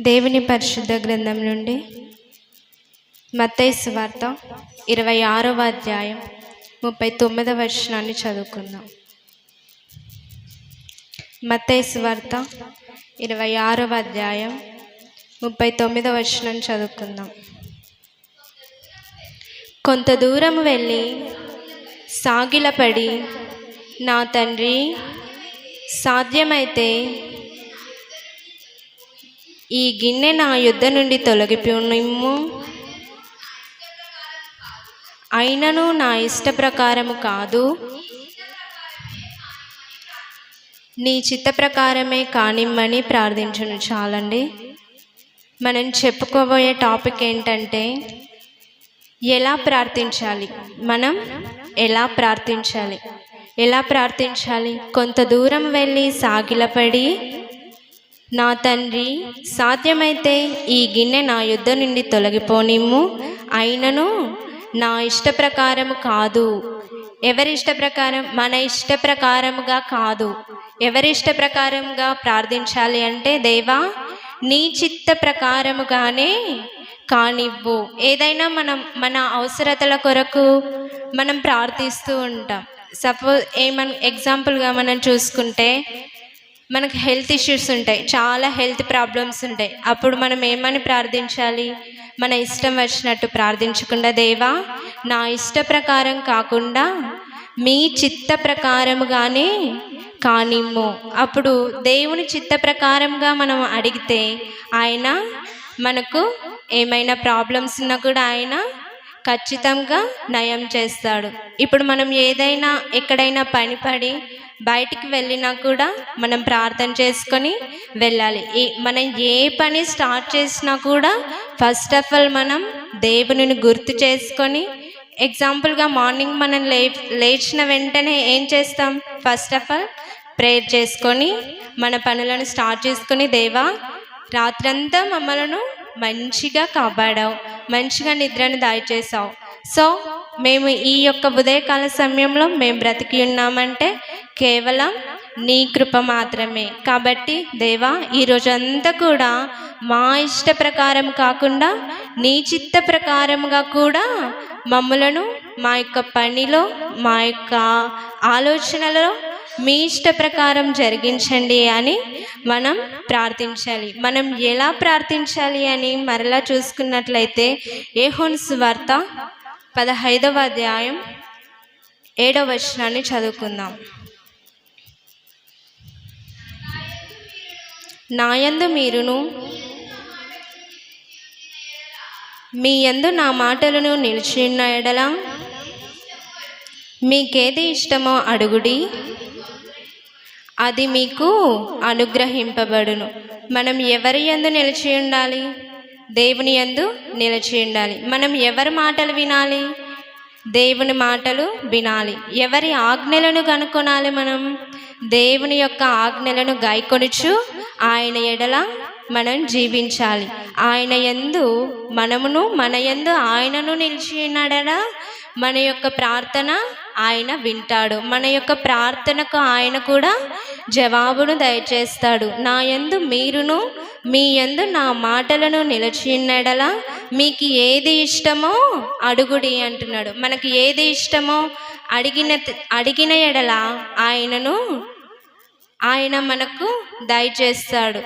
దేవుని పరిశుద్ధ గ్రంథం నుండి మత్తయి వార్త ఇరవై ఆరవ అధ్యాయం ముప్పై తొమ్మిదవ వచనాన్ని చదువుకుందాం. మత్తయి వార్త ఇరవై ఆరవ అధ్యాయం ముప్పై తొమ్మిదవ వచనం చదువుకుందాం. కొంత దూరం వెళ్ళి సాగిలపడి నా తండ్రి సాధ్యమైతే ఈ గిన్నె నా యుద్ధ నుండి తొలగిపోనిమ్ము. అయినను నా ఇష్ట ప్రకారము కాదు. నీ చిత్త ప్రకారమే కానిమ్మని ప్రార్థించను చాలండి. మనం చెప్పుకోబోయే టాపిక్ ఏంటంటే ఎలా ప్రార్థించాలి? మనం ఎలా ప్రార్థించాలి? ఎలా ప్రార్థించాలి? కొంత దూరం వెళ్ళి సాగిలపడి నా తండ్రి సాధ్యమైతే ఈ గిన్నె నా యుద్ధ నుండి తొలగిపోనిమ్ము. అయినను నా ఇష్ట ప్రకారము కాదు. ఎవరి ఇష్ట ప్రకారం మన ఇష్ట ప్రకారముగా కాదు. ఎవరి ఇష్ట ప్రకారంగా ప్రార్థించాలి అంటే దేవా నీ చిత్త ప్రకారముగానే కానివ్వు. ఏదైనా మనం మన అవసరతల కొరకు మనం ప్రార్థిస్తూ ఉంటాం. సపోజ్ ఏమన్ ఎగ్జాంపుల్గా మనం చూసుకుంటే మనకు హెల్త్ ఇష్యూస్ ఉంటాయి. చాలా హెల్త్ ప్రాబ్లమ్స్ ఉంటాయి. అప్పుడు మనం ఏమని ప్రార్థించాలి? మన ఇష్టం వచ్చినట్టు ప్రార్థించకుండా దేవా నా ఇష్ట ప్రకారం కాకుండా మీ చిత్త ప్రకారముగానే కానిమ్ము. అప్పుడు దేవుని చిత్త ప్రకారంగా మనం అడిగితే ఆయన మనకు ఏమైనా ప్రాబ్లమ్స్ ఉన్నా కూడా ఆయన ఖచ్చితంగా నయం చేస్తాడు. ఇప్పుడు మనం ఏదైనా ఎక్కడైనా పనిపడి బయటికి వెళ్ళినా కూడా మనం ప్రార్థన చేసుకొని వెళ్ళాలి. ఏ మనం ఏ పని స్టార్ట్ చేసినా కూడా ఫస్ట్ ఆఫ్ ఆల్ మనం దేవునిని గుర్తు చేసుకొని ఎగ్జాంపుల్గా మార్నింగ్ మనం లే లేచిన వెంటనే ఏం చేస్తాం? ఫస్ట్ ఆఫ్ ఆల్ ప్రేయర్ చేసుకొని మన పనులను స్టార్ట్ చేసుకొని దేవా రాత్రంతా మమ్మలను మంచిగా కాపాడావు మంచిగా నిద్రను దయచేసావు సో మేము ఈ యొక్క ఉదయకాల సమయంలో మేము బ్రతికి ఉన్నామంటే కేవలం నీ కృప మాత్రమే. కాబట్టి దేవా ఈ రోజంతా కూడా మా ఇష్ట ప్రకారం కాకుండా నీ చిత్త ప్రకారంగా కూడా మమ్మలను మా యొక్క పనిలో మా యొక్క ఆలోచనలో మీ ఇష్ట ప్రకారం జరిగించండి అని మనం ప్రార్థించాలి. మనం ఎలా ప్రార్థించాలి అని మరలా చూసుకున్నట్లయితే ఏహోన్స్ వార్త పదహైదవ అధ్యాయం ఏడవ వచనాన్ని చదువుకుందాం. నాయందు మీరును మీ యందు నా మాటలను నిలిచిన ఎడల మీకేది ఇష్టమో అడుగుడి అది మీకు అనుగ్రహింపబడును. మనం ఎవరి యందు నిలిచి ఉండాలి? దేవుని యందు నిలిచి ఉండాలి. మనం ఎవరి మాటలు వినాలి? దేవుని మాటలు వినాలి. ఎవరి ఆజ్ఞలను కనుక్కొనాలి మనం? దేవుని యొక్క ఆజ్ఞలను గైకొనుచు ఆయన ఎడల మనం జీవించాలి. ఆయన ఎందు మనమును మన ఎందు ఆయనను నిలిచి ఉన్నాడనా మన యొక్క ప్రార్థన ఆయన వింటాడు. మన యొక్క ప్రార్థనకు ఆయన కూడా జవాబును దయచేస్తాడు. నా యందు మీరును మీ యందు నా మాటలను నిలిచిన్నడలా మీకు ఏది ఇష్టమో అడుగుడి అంటున్నాడు. మనకి ఏది ఇష్టమో అడిగిన అడిగిన ఎడల ఆయనను ఆయన మనకు దయచేస్తాడు.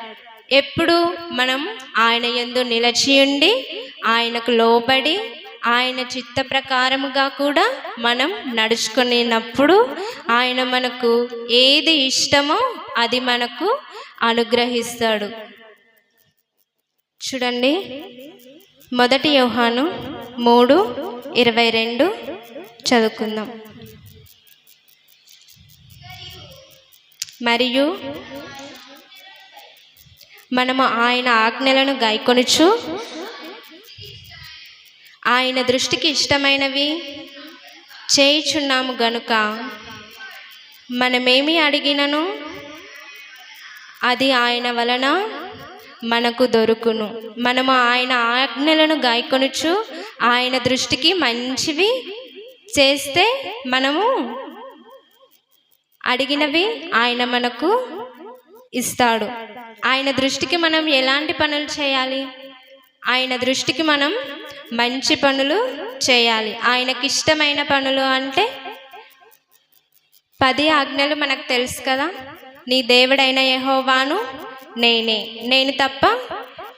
ఎప్పుడు మనం ఆయన ఎందు నిలిచి ఉండి ఆయనకు లోబడి ఆయన చిత్త ప్రకారముగా కూడా మనం నడుచుకునేటప్పుడు ఆయన మనకు ఏది ఇష్టమో అది మనకు అనుగ్రహిస్తాడు. చూడండి. మొదటి యోహాను మూడు ఇరవై రెండు చదువుకుందాం. మరియు మనము ఆయన ఆజ్ఞలను గైకొనుచు ఆయన దృష్టికి ఇష్టమైనవి చేయుచున్నాము గనుక మనమేమి అడిగినను? అది ఆయన వలన మనకు దొరుకును. మనము ఆయన ఆజ్ఞలను గాయకొనుచు ఆయన దృష్టికి మంచివి చేస్తే మనము అడిగినవి ఆయన మనకు ఇస్తాడు. ఆయన దృష్టికి మనం ఎలాంటి పనులు చేయాలి? ఆయన దృష్టికి మనం మంచి పనులు చేయాలి. ఆయనకి ఇష్టమైన పనులు అంటే పది ఆజ్ఞలు మనకు తెలుసు కదా. నీ దేవుడైన యహోవాను నేనే. నేను తప్ప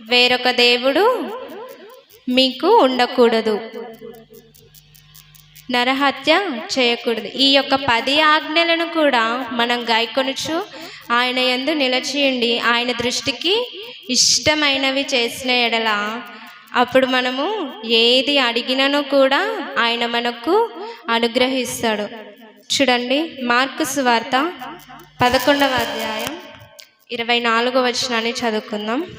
వేరొక దేవుడు మీకు ఉండకూడదు. నరహత్య చేయకూడదు. ఈ యొక్క పది ఆజ్ఞలను కూడా మనం గాయకొనుచు ఆయన యందు నిలచియుండి ఆయన దృష్టికి ఇష్టమైనవి చేసిన ఎడల అప్పుడు మనము ఏది అడిగినను కూడా ఆయన మనకు అనుగ్రహిస్తాడు. చూడండి మార్కుస్ వార్త పదకొండవ అధ్యాయం ఇరవై నాలుగో వచనాన్ని చదువుకుందాం.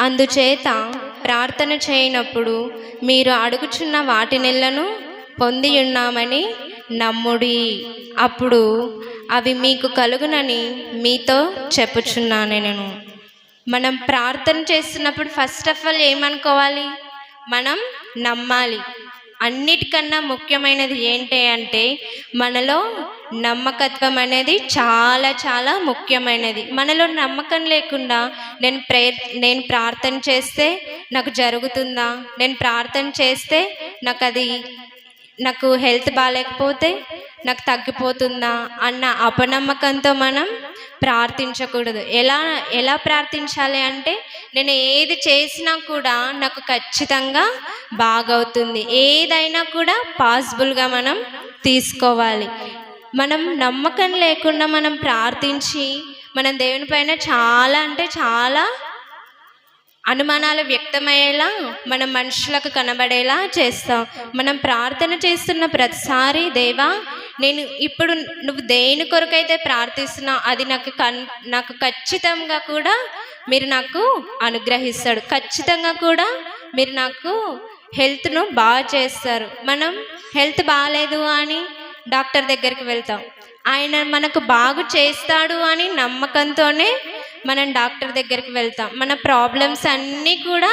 అందుచేత ప్రార్థన చేయనప్పుడు మీరు అడుగుచున్న వాటినెల్లను పొంది ఉన్నామని నమ్ముడి. అప్పుడు అవి మీకు కలుగునని మీతో చెప్పుచున్నాను నేను. మనం ప్రార్థన చేస్తున్నప్పుడు ఫస్ట్ ఆఫ్ ఆల్ ఏమనుకోవాలి? మనం నమ్మాలి. అన్నిటికన్నా ముఖ్యమైనది ఏంటి అంటే మనలో నమ్మకత్వం అనేది చాలా చాలా ముఖ్యమైనది. మనలో నమ్మకం లేకుండా నేను ప్రే నేను ప్రార్థన చేస్తే నాకు జరుగుతుందా? నేను ప్రార్థన చేస్తే నాకు అది నాకు హెల్త్ బాగాలేకపోతే నాకు తగ్గిపోతుందా అన్న అపనమ్మకంతో మనం ప్రార్థించకూడదు. ఎలా ఎలా ప్రార్థించాలి అంటే నేను ఏది చేసినా కూడా నాకు ఖచ్చితంగా బాగవుతుంది. ఏదైనా కూడా పాసిబుల్గా మనం తీసుకోవాలి. మనం నమ్మకం లేకుండా మనం ప్రార్థించి మనం దేవుని పైన చాలా అంటే చాలా అనుమానాలు వ్యక్తమయ్యేలా మనం మనుషులకు కనబడేలా చేస్తాం. మనం ప్రార్థన చేస్తున్న ప్రతిసారి దేవా నేను ఇప్పుడు నువ్వు దేని కొరకైతే ప్రార్థిస్తున్నా అది నాకు కన్ నాకు ఖచ్చితంగా కూడా మీరు నాకు అనుగ్రహిస్తాడు ఖచ్చితంగా కూడా మీరు నాకు హెల్త్ను బాగా చేస్తారు. మనం హెల్త్ బాగాలేదు అని డాక్టర్ దగ్గరికి వెళ్తాం. ఆయన మనకు బాగు చేస్తాడు అని నమ్మకంతోనే మనం డాక్టర్ దగ్గరికి వెళ్తాం. మన ప్రాబ్లమ్స్ అన్నీ కూడా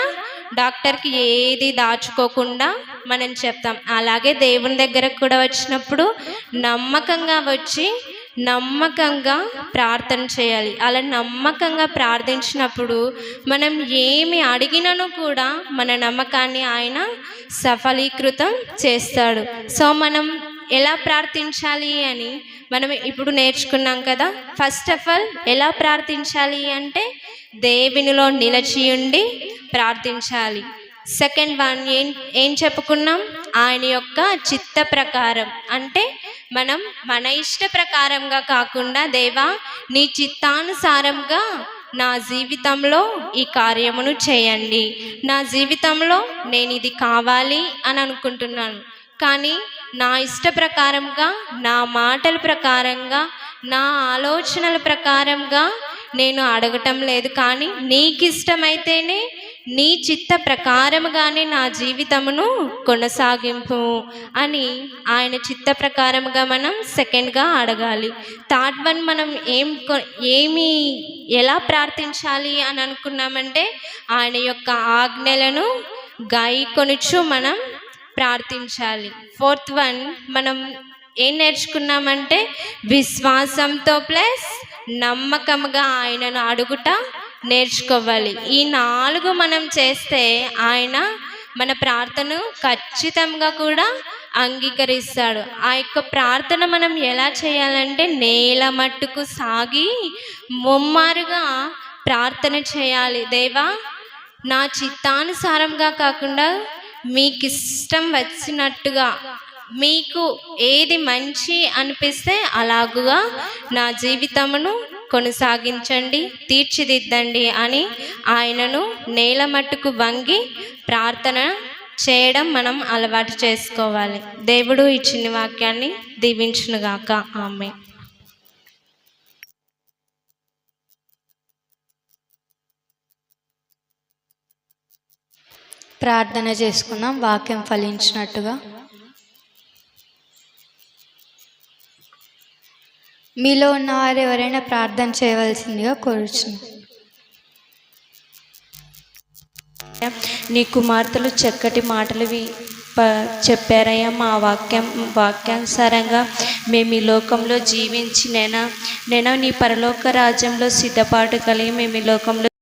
డాక్టర్కి ఏది దాచుకోకుండా మనం చెప్తాం. అలాగే దేవుని దగ్గరకు కూడా వచ్చినప్పుడు నమ్మకంగా వచ్చి నమ్మకంగా ప్రార్థన చేయాలి. అలా నమ్మకంగా ప్రార్థించినప్పుడు మనం ఏమి అడిగినను కూడా మన నమ్మకాన్ని ఆయన సఫలీకృతం చేస్తాడు. సో మనం ఎలా ప్రార్థించాలి అని మనం ఇప్పుడు నేర్చుకున్నాం కదా. ఫస్ట్ ఆఫ్ ఆల్ ఎలా ప్రార్థించాలి అంటే దేవునిలో నిలచియుండి ఉండి ప్రార్థించాలి. సెకండ్ వన్ ఏం ఏం చెప్పుకున్నాం? ఆయన యొక్క చిత్త ప్రకారం. అంటే మనం మన ఇష్ట ప్రకారంగా కాకుండా దేవా నీ చిత్తానుసారంగా నా జీవితంలో ఈ కార్యమును చేయండి. నా జీవితంలో నేను ఇది కావాలి అని అనుకుంటున్నాను. కానీ నా ఇష్ట ప్రకారంగా నా మాటల ప్రకారంగా నా ఆలోచనల ప్రకారంగా నేను అడగటం లేదు కానీ నీకిష్టమైతేనే నీ చిత్త ప్రకారముగానే నా జీవితమును కొనసాగింపు అని ఆయన చిత్త ప్రకారముగా మనం సెకండ్గా అడగాలి. థర్డ్ వన్ మనం ఏం కొ- ఏమి ఎలా ప్రార్థించాలి అని అనుకున్నామంటే ఆయన యొక్క ఆజ్ఞలను గాయకొనుచు మనం ప్రార్థించాలి. ఫోర్త్ వన్ మనం ఏం నేర్చుకున్నామంటే విశ్వాసంతో ప్లస్ నమ్మకంగా ఆయనను అడుగుట నేర్చుకోవాలి. ఈ నాలుగు మనం చేస్తే ఆయన మన ప్రార్థన ఖచ్చితంగా కూడా అంగీకరిస్తాడు. ఆ యొక్క ప్రార్థన మనం ఎలా చేయాలంటే నేల మట్టుకు సాగి ముమ్మారుగా ప్రార్థన చేయాలి. దేవా నా చిత్తానుసారంగా కాకుండా మీకు ఇష్టం వచ్చినట్టుగా మీకు ఏది మంచి అనిపిస్తే అలాగుగా నా జీవితమును కొనసాగించండి తీర్చిదిద్దండి అని ఆయనను నేల మట్టుకు వంగి ప్రార్థన చేయడం మనం అలవాటు చేసుకోవాలి. దేవుడు ఇచ్చిన వాక్యాన్ని దీవించునుగాక. ఆమె ప్రార్థన చేసుకున్నాం వాక్యం ఫలించినట్టుగా. మీలో ఉన్నవారు ఎవరైనా ప్రార్థన చేయవలసిందిగా కోరుచున్నాం నీ కుమార్తెలు చక్కటి మాటలు వి- ప చెప్పారయ్యా. మా వాక్యం వాక్యానుసారంగా మేము ఈ లోకంలో జీవించి నేను నేను నీ పరలోక రాజ్యంలో సిద్ధపాటు కలిగి మేము ఈ లోకంలో